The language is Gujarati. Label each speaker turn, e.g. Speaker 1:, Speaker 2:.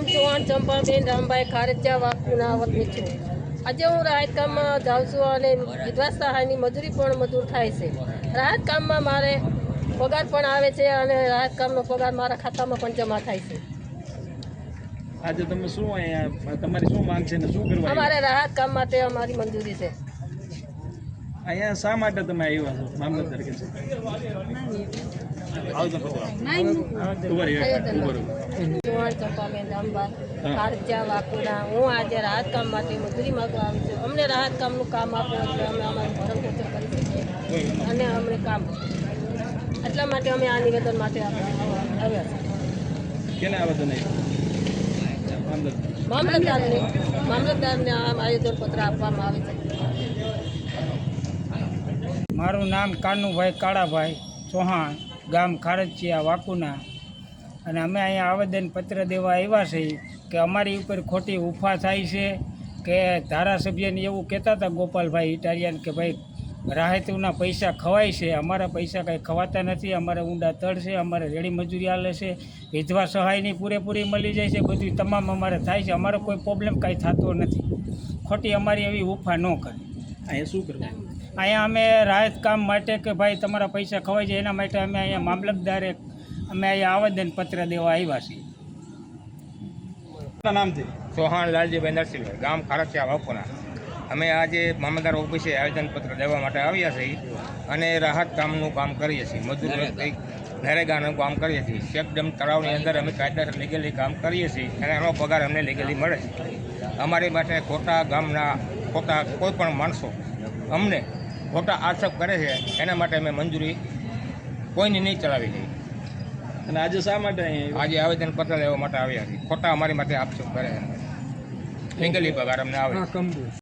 Speaker 1: નામ ચૌહાણ ચંપાબેન રામભાઈ ખારેચા વાપુના વતની છું. આજે હું રાહત કામમાં જાઉં છું અને વિધવા સહાયની મજૂરી પણ મજૂર થાય છે. રાહત કામમાં મારે પગાર પણ આવે છે અને રાહત કામનો પગાર મારા ખાતામાં પણ જમા થાય છે.
Speaker 2: આજે તમે શું અહીંયા તમારી શું માંગ છે ને શું કરવા
Speaker 1: અમારે રાહત કામ માટે અમારી મંજૂરી છે.
Speaker 2: અહીંયા શા માટે તમે આવ્યા છો? મામલત તરીકે છે? રહ્યો.
Speaker 1: ચંપાબેન રામભાઈ
Speaker 2: હા.
Speaker 1: ખારેચા વાકુના હું આજે રાહત કામ માટે મજૂરી માંગવા આવી છું. અમને રાહત કામનું કામ આપો એટલે અમે અમારું ભરણ પોષણ કરી શકીએ. અને અમને કામ એટલા માટે અમે આ નિવેદન માટે આવ્યા છીએ. મામલતદારને મામલતદારને આ આપવામાં આવે છે.
Speaker 3: મારું નામ કાનુભાઈ કાળાભાઈ ચૌહાણ ગામ ખારજિયા વાકુના. અને અમે અહીંયા આવેદનપત્ર દેવા આવ્યા છીએ કે અમારી ઉપર ખોટી ઉફા થાય છે કે ધારાસભ્યને એવું કહેતા હતા ગોપાલભાઈ ઇટાલિયન કે ભાઈ રાહતુના પૈસા ખવાય છે અમારા પૈસા કંઈ ખવાતા નથી અમારે ઊંડા તળ છે અમારે રેડી મજૂરી હાલે છે વિધવા સહાયની પૂરેપૂરી મળી જાય છે બધું તમામ અમારે થાય છે અમારો કોઈ પ્રોબ્લેમ કાંઈ થતો નથી. ખોટી અમારી એવી ઉફા ન કરે.
Speaker 2: અહીંયા શું કરવું
Speaker 3: અહીંયા અમે રાહત કામ માટે કે ભાઈ તમારા પૈસા ખવાય છે એના માટે અમે અહીંયા મામલતદારે અમે અહીંયા આવેદનપત્ર દેવા આવ્યા છીએ.
Speaker 2: નામ નામથી
Speaker 4: ચૌહાણ લાલજીભાઈ નરસિંહભાઈ ગામ ખારસિયા બાપુના અમે આજે મામલદાર ઓફિસે આવેદનપત્ર દેવા માટે આવ્યા છીએ અને રાહત કામનું કામ કરીએ છીએ. મજૂર નરેગાનું કામ કરીએ છીએ. ચેકડેમ તળાવની અંદર અમે કાયદેસર લીગલી કામ કરીએ છીએ અને એનો પગાર અમને લીગલી મળે છે. અમારી માટે ખોટા ગામના ખોટા કોઈ પણ માણસો અમને ખોટા આક્ષેપ કરે છે, એના માટે અમે મંજૂરી કોઈની નહીં ચલાવી દઈએ
Speaker 2: અને આજે શા માટે
Speaker 4: આજે આવેદન પત્ર લેવા માટે આવ્યા ખોટા અમારી માટે આપશો કરે છે લીગલી પગાર અમને આવે.